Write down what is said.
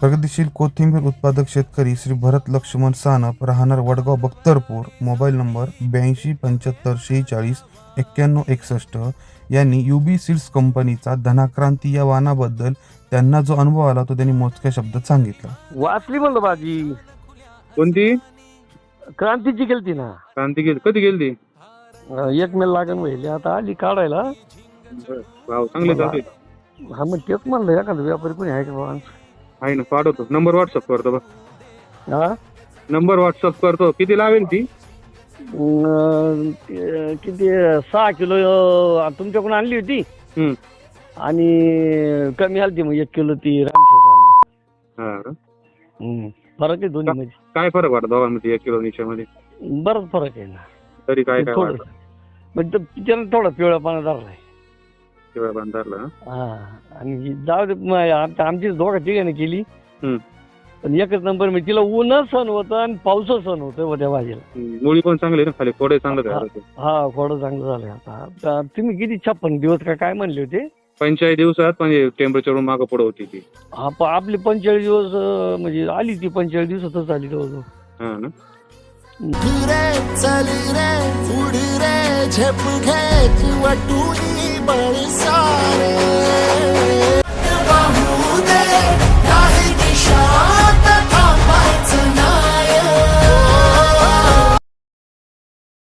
प्रगतीशील कोथिंबीर उत्पादक शेतकरी श्री भरत लक्ष्मण सानप राहणार वडगाव बख्तरपूर. मोबाईल नंबर ब्याऐंशी पंच्याहत्तर शेहेचाळीस एक्क्याण्णव एकसष्ट. यांनी युबी सीड्स कंपनीचा धनाक्रांती या वाहनाबद्दल त्यांना जो अनुभव आला तो त्यांनी मोजक्या शब्दात सांगितला. वाचली म्हणलं भाजी कोणती? क्रांतीची गेलती ना. क्रांती गेली कधी गेली अं, एक मेल लागण व्हायली. आता आली काढायला. भाव चांगले हा मग तेच म्हणलं एखादं व्यापारी कोणी आहे का बाबा आहे ना पाठवतो. नंबर व्हॉट्सअप करतो बघ. हा? नंबर व्हॉट्सअप करतो. किती लावेल ती? अं, ते- किती सहा किलो अं, तुमच्याकडून आणली होती? हम्म. आणि कमी आली मग एक किलो ती रामशेष आणली. हा का? हम्म. फरक आहे दोन्ही मध्ये. काय फरक वाटत दोघांमध्ये एक किलो निशामध्ये बराच फरक आहे ना. तरी काय काय थोडं. वाटत म्हणजे त्यानं थोडा पिवळा पाना धरलाय. शिवाय बांधारला हा? आणि जाऊ दे आमची दोघा ठिकाणी केली. हम्म. पण एकच नंबर म्हणजे तिला ऊनच सण होतं आणि पावसच सण होतं व त्या भाजीला मुळी पण चांगली ना खाली फोडे चांगलं तयार होते. हा थोडं चांगलं झालंय आता. आता तुम्ही किती छप्पन दिवस का काय म्हणले होते? पंचेचाळीस दिवसात म्हणजे टेम्परेचर मागं पुढे होती ती. हा प- आपली पंचेचाळीस दिवस अं, म्हणजे आली ती पंचेचाळीस दिवसातच आली जवळजवळ. हा ना? रे चली रे उडी रे झेप घे किंवा where it started.